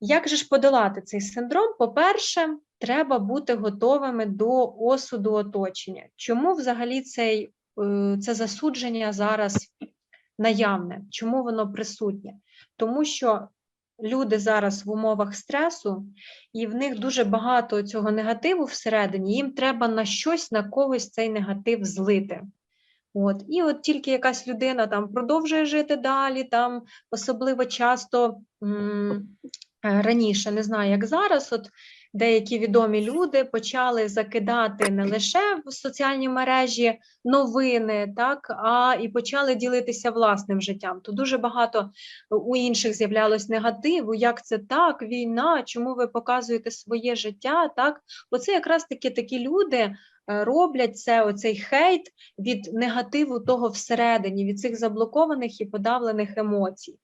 Як же ж подолати цей синдром? По-перше, треба бути готовими до осуду оточення. Чому взагалі цей, е, це засудження зараз наявне? Чому воно присутнє? Тому що люди зараз в умовах стресу, і в них дуже багато цього негативу всередині, їм треба на щось, на когось цей негатив злити. От. І от тільки якась людина там продовжує жити далі, там особливо часто раніше, не знаю, як зараз, от деякі відомі люди почали закидати не лише в соціальні мережі новини, так, а і почали ділитися власним життям. То дуже багато у інших з'являлось негативу, як це так, війна, чому ви показуєте своє життя? Так, оце якраз таки такі люди е, роблять це, оцей хейт від негативу того всередині, від цих заблокованих і подавлених емоцій.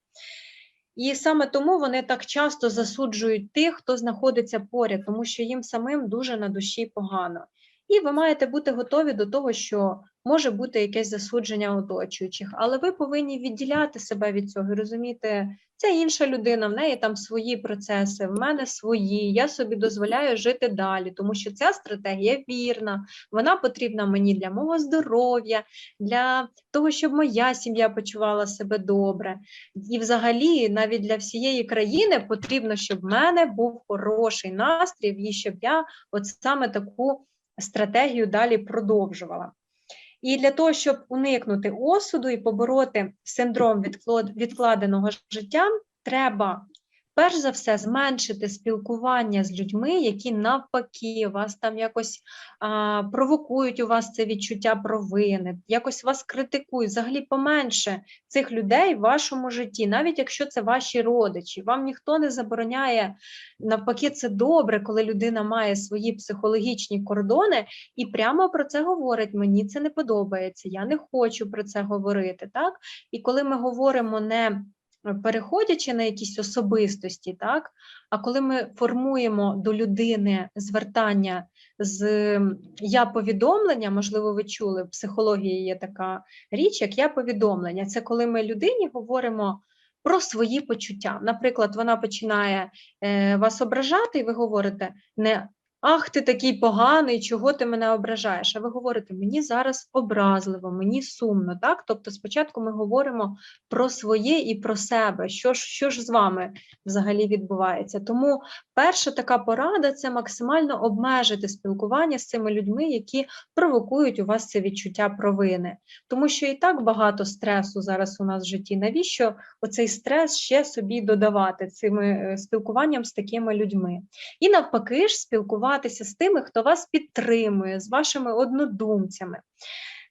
І саме тому вони так часто засуджують тих, хто знаходиться поряд, тому що їм самим дуже на душі погано. І ви маєте бути готові до того, що може бути якесь засудження оточуючих, але ви повинні відділяти себе від цього і розуміти, це інша людина, в неї там свої процеси, в мене свої. Я собі дозволяю жити далі, тому що ця стратегія вірна, вона потрібна мені для мого здоров'я, для того, щоб моя сім'я почувала себе добре. І, взагалі, навіть для всієї країни потрібно, щоб в мене був хороший настрій, і щоб я от саме таку стратегію далі продовжувала. І для того, щоб уникнути осуду і побороти синдром відклад- відкладеного життя, треба перш за все зменшити спілкування з людьми, які навпаки вас там якось а, провокують у вас це відчуття провини, якось вас критикують. Взагалі поменше цих людей в вашому житті, навіть якщо це ваші родичі. Вам ніхто не забороняє. Навпаки, це добре, коли людина має свої психологічні кордони і прямо про це говорить. Мені це не подобається, я не хочу про це говорити. Так? І коли ми говоримо не переходячи на якісь особистості, так, а коли ми формуємо до людини звертання з я-повідомлення, можливо, ви чули, в психології є така річ, як я-повідомлення. Це коли ми людині говоримо про свої почуття. Наприклад, вона починає е, вас ображати, і ви говорите не Ах, ти такий поганий, чого ти мене ображаєш? А ви говорите, мені зараз образливо, мені сумно. Так? Тобто, спочатку ми говоримо про своє і про себе, що ж, що ж з вами взагалі відбувається. Тому перша така порада це максимально обмежити спілкування з цими людьми, які провокують у вас це відчуття провини. Тому що і так багато стресу зараз у нас в житті. Навіщо оцей стрес ще собі додавати цими е, спілкуванням з такими людьми? І навпаки ж спілкуватися з тими, хто вас підтримує, з вашими однодумцями.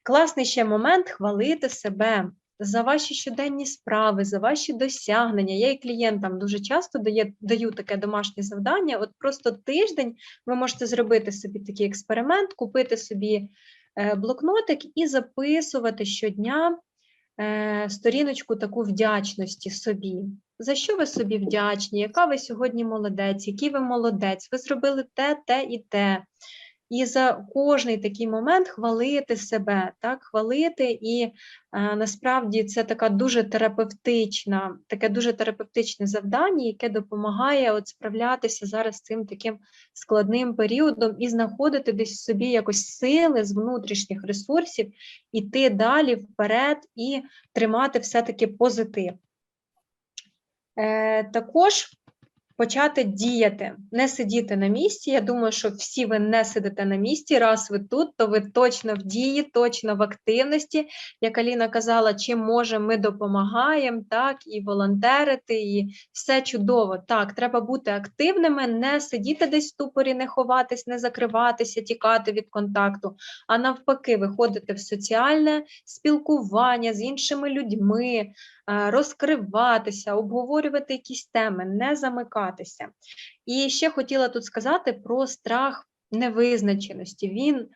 Класний ще момент хвалити себе за ваші щоденні справи, за ваші досягнення. Я і клієнтам дуже часто дає, даю таке домашнє завдання. От просто тиждень ви можете зробити собі такий експеримент, купити собі е, блокнотик і записувати щодня сторіночку таку вдячності собі. За що ви собі вдячні? Яка ви сьогодні молодець? Який ви молодець? Ви зробили те, те і те. І за кожний такий момент хвалити себе, так, хвалити, і е, насправді це така дуже терапевтична, таке дуже терапевтичне завдання, яке допомагає от справлятися зараз з цим таким складним періодом і знаходити десь собі якось сили з внутрішніх ресурсів, іти далі вперед і тримати все-таки позитив. Е, також почати діяти, не сидіти на місці. Я думаю, що всі ви не сидите на місці. Раз ви тут, то ви точно в дії, точно в активності. Як Аліна казала, чим можемо, ми допомагаємо, так, і волонтерити, і все чудово. Так, треба бути активними, не сидіти десь в ступорі, не ховатись, не закриватися, тікати від контакту, а навпаки, виходити в соціальне спілкування з іншими людьми, розкриватися, обговорювати якісь теми, не замикатися. І ще хотіла тут сказати про страх невизначеності. Він,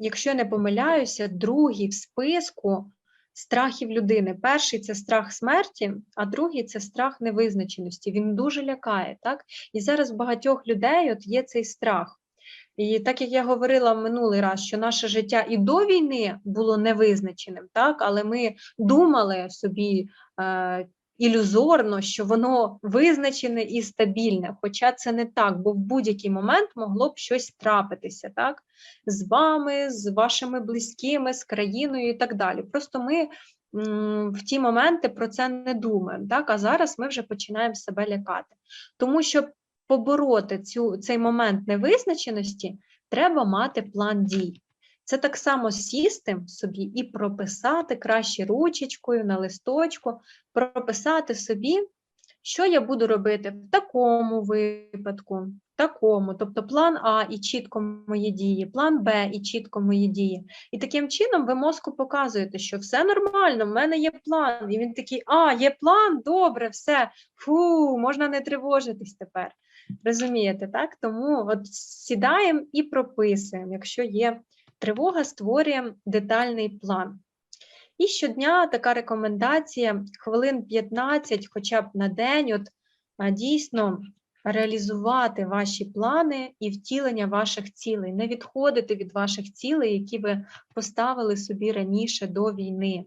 якщо я не помиляюся, другий в списку страхів людини. Перший це страх смерті, а другий це страх невизначеності. Він дуже лякає. Так? І зараз багатьох людей от є цей страх. І так як я говорила минулий раз, що наше життя і до війни було невизначеним, так, але ми думали собі, е, ілюзорно, що воно визначене і стабільне, хоча це не так, бо в будь-який момент могло б щось трапитися, так? З вами, з вашими близькими, з країною і так далі. Просто ми в ті моменти про це не думаємо, так? а зараз ми вже починаємо себе лякати. Тому щоб побороти цю, цей момент невизначеності, треба мати план дій. Це так само сісти собі і прописати краще ручечкою на листочку, прописати собі, що я буду робити в такому випадку, такому, тобто план А і чітко мої дії, план Б і чітко мої дії. І таким чином ви мозку показуєте, що все нормально, в мене є план. І він такий: а, є план, добре, все, фу, можна не тривожитись тепер. Розумієте, так? Тому от сідаємо і прописуємо, якщо є тривога, створюємо детальний план. І щодня така рекомендація хвилин 15, хоча б на день, от дійсно реалізувати ваші плани і втілення ваших цілей, не відходити від ваших цілей, які ви поставили собі раніше до війни.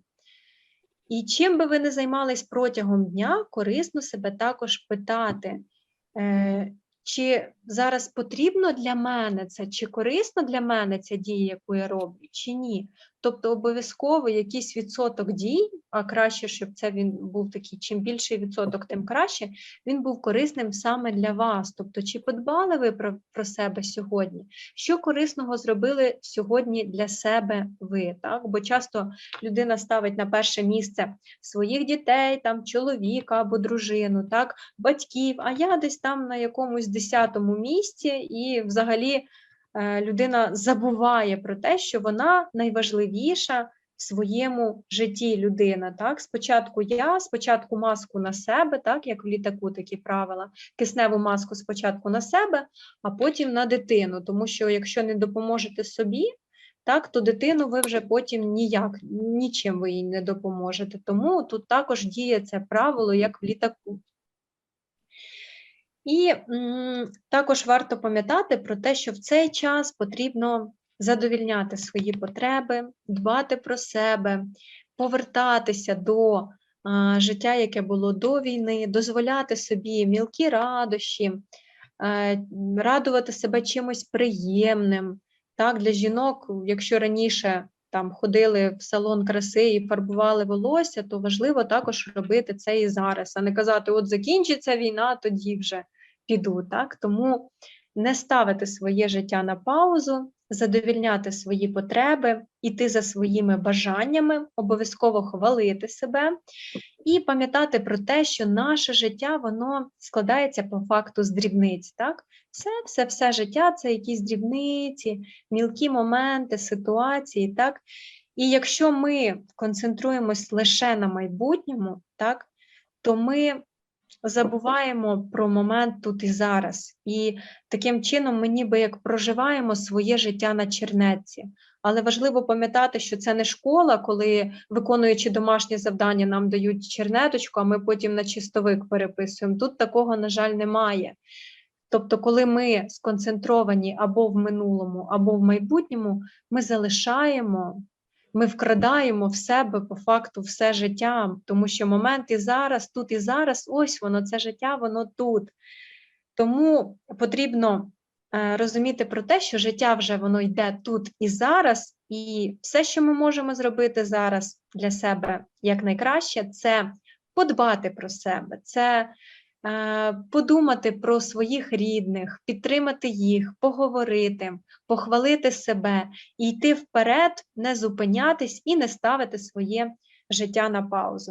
І чим би ви не займались протягом дня, корисно себе також питати, е, чи зараз потрібно для мене це, чи корисно для мене ця дія, яку я роблю, чи ні. Тобто обов'язково якийсь відсоток дій, а краще, щоб це він був такий, чим більший відсоток, тим краще, він був корисним саме для вас. Тобто, чи подбали ви про, про себе сьогодні? Що корисного зробили сьогодні для себе ви? Так? Бо часто людина ставить на перше місце своїх дітей, там, чоловіка або дружину, так? батьків, а я десь там на якомусь десятому місці і взагалі людина забуває про те, що вона найважливіша в своєму житті людина. Так? Спочатку я, спочатку маску на себе, так, як в літаку такі правила, кисневу маску спочатку на себе, а потім на дитину. Тому що якщо не допоможете собі, так, то дитину ви вже потім ніяк, нічим ви їй не допоможете. Тому тут також діє це правило, як в літаку. І м, також варто пам'ятати про те, що в цей час потрібно задовільняти свої потреби, дбати про себе, повертатися до а, життя, яке було до війни, дозволяти собі мілкі радощі, е, радувати себе чимось приємним. Так, Для жінок, якщо раніше там ходили в салон краси і фарбували волосся, то важливо також робити це і зараз, а не казати, от закінчиться війна, тоді вже піду. Так? Тому не ставити своє життя на паузу, задовільняти свої потреби, іти за своїми бажаннями, обов'язково хвалити себе і пам'ятати про те, що наше життя воно складається по факту з дрібниць. Так? Все, все, все життя це якісь дрібниці, мілкі моменти, ситуації. так? І якщо ми концентруємось лише на майбутньому, так, то ми забуваємо про момент тут і зараз. І таким чином ми ніби як проживаємо своє життя на чернеці. Але важливо пам'ятати, що це не школа, коли, виконуючи домашнє завдання, нам дають чернеточку, а ми потім на чистовик переписуємо. Тут такого, на жаль, немає. Тобто, коли ми сконцентровані або в минулому, або в майбутньому, ми залишаємо, ми вкрадаємо в себе по факту все життя, тому що момент і зараз, тут і зараз, ось воно, це життя, воно тут. Тому потрібно е, розуміти про те, що життя вже воно йде тут і зараз, і все, що ми можемо зробити зараз для себе якнайкраще, це подбати про себе. це подумати про своїх рідних, підтримати їх, поговорити, похвалити себе і йти вперед, не зупинятись і не ставити своє життя на паузу.